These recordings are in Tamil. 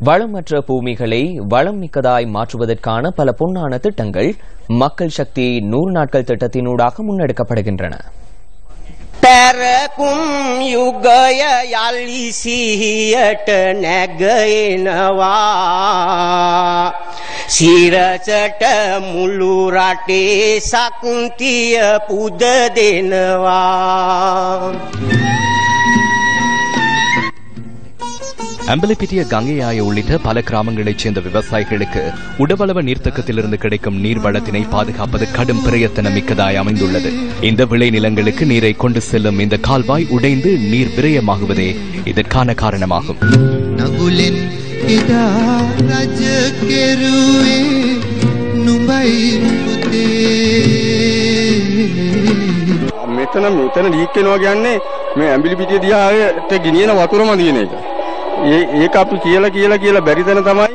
வளமற்ற பூமிகளை வளம் மிக்கதாய் மாற்றுவதற்கான பல பொன்னான திட்டங்கள் மக்கள் சக்தி நூறு நாட்கள் திட்டத்தினூடாக முன்னெடுக்கப்படுகின்றன පැරකුම් යුගය යල්ලි සිහියට නැගයනවා සිරසට මුළු රටේ සක්තිය පුද දෙනවා அம்பலப்பிட்டிய கங்கையாய உள்ளிட்ட பல கிராமங்களைச் சேர்ந்த விவசாயிகளுக்கு உடவளவ நீர்த்தக்கத்திலிருந்து கிடைக்கும் நீர் வளத்தினை பாதுகாப்பது கடும் பிரயத்தனம் மிக்கதாய் அமைந்துள்ளது இந்த விளை நிலங்களுக்கு நீரை கொண்டு செல்லும் இந்த கால்வாய் உடைந்து நீர் விரயமாகுவதே இதற்கான காரணமாகும் නගුලෙන් එදා රජ කෙරුවේ නුබයි පුතේ මෙතන මෙතන ලීක් වෙනවා කියන්නේ මේ ඇඹිලි පිටිය දිහාට ගෙනියන වතුරම දින එක. ඒ ඒක අපි කියලා කියලා කියලා බැරි තැන තමයි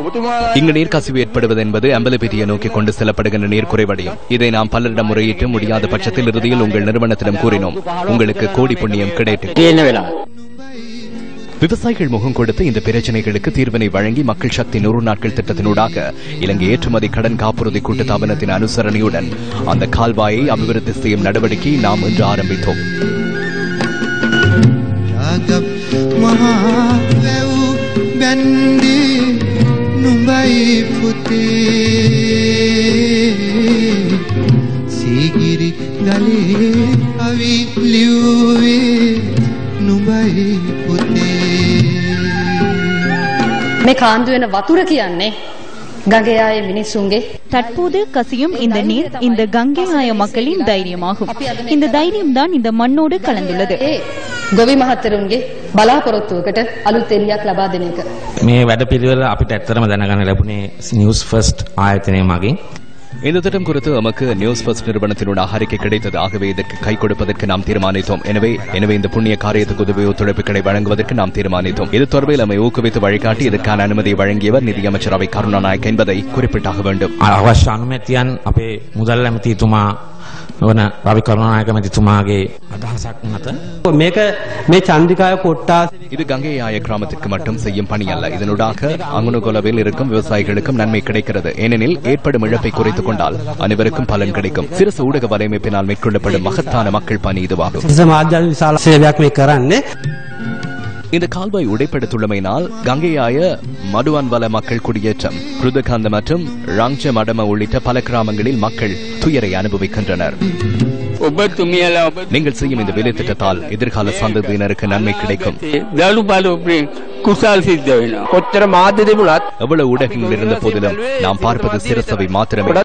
ඔබතුමාලා இங்கு நீர் கசிவு ஏற்படுவது என்பது அம்பலப்பிட்டியை நோக்கி கொண்டு செல்லப்படுகின்ற நீர் குறைவடையும் இதை நாம் பலரிடம் முறையிட்டு முடியாத பட்சத்தில் இறுதியில் உங்கள் நிறுவனத்திடம் கூறினோம் உங்களுக்கு கோடி புண்ணியம் கிடைக்கும் තියෙන වෙලා விவசாயிகள் முகம் கொடுத்து இந்த பிரச்சனைகளுக்கு தீர்வினை வழங்கி மக்கள் சக்தி நூறு நாட்கள் திட்டத்தினூடாக இலங்கை ஏற்றுமதி கடன் காப்புறுதி கூட்டுத்தாபனத்தின் அனுசரணையுடன் அந்த கால்வாயை அபிவிருத்தி செய்யும் நடவடிக்கையை நாம் இன்று ஆரம்பித்தோம் බැන්දේ නුබයි පුතේ සීගිරි ගලේ අවි ලිව්වේ නුබයි පුතේ මේ කාන්දු වෙන වතුර කියන්නේ ගගේ ආයේ මිනිස්සුන්ගේ தற்போது கசியும் இந்த நீர் இந்த கங்கை ஆய மக்களின் தைரியமாகும் இந்த தைரியம்தான் இந்த மண்ணோடு கலந்துள்ளது ඒ ගොවි මහත්තරුන්ගේ බලාපොරොත්තුවකට අලුත් එලියක් ලබා දෙන එක. මේ වැඩ පිළිවෙල අපිට ඇත්තරම දැනගන්න ලැබුණේ නිවස් ෆස්ට් ආයතනය මගින් இந்த திட்டம் குறித்து நமக்கு நியூஸ் ஃபர்ஸ்ட் நிறுவனத்தினோட அறிக்கை கிடைத்தது ஆகவே இதற்கு கை கொடுப்பதற்கு நாம் தீர்மானித்தோம் எனவே எனவே இந்த புண்ணிய காரியத்துக்கு உதவி ஒத்துழைப்புகளை வழங்குவதற்கு நாம் தீர்மானித்தோம் இது தொடர்பில் நம்மை ஊக்குவித்து வழிகாட்டி இதற்கான அனுமதியை வழங்கியவர் நிதியமைச்சர் அவை கருணாநாயக் என்பதை குறிப்பிட்டாக வேண்டும் අවශ්‍ය අනුමැතියන් අපේ මුදල් ඇමතිතුමා වන රවි කරුණානායක මැතිතුමාගේ අදහසක් මත මේක මේ චන්දිකාය කොට්ටා இது கங்கை ஆய கிராமத்திற்கு மட்டும் செய்யும் பணி அல்ல இதனூடாக அங்குனுகோலவில் இருக்கும் விவசாயிகளுக்கும் நன்மை கிடைக்கிறது ஏனெனில் ஏற்படும் இழப்பை குறைத்துக் கொண்டால் அனைவருக்கும் பலன் கிடைக்கும் சிறுசு ஊடக வலையமைப்பினால் மேற்கொள்ளப்படும் மகத்தான மக்கள் பணி இதுவாகும் இந்த கால்வாய் உடைப்பெடுத்துள்ளமையினால் கங்கையாய மடுவான்வல மக்கள் குடியேற்றம் ருதகாந்த மற்றும் ராங்ச மடம உள்ளிட்ட பல கிராமங்களில் மக்கள் துயரை அனுபவிக்கின்றனர். நீங்கள் செய்யும் இந்த வேலை திட்டத்தால் எதிர்கால சந்ததியினருக்கு நன்மை கிடைக்கும். எவ்வளவு ஊடகங்கள் இருந்த போதிலும் நாம் பார்ப்பது சிரசவை மாத்திரமே.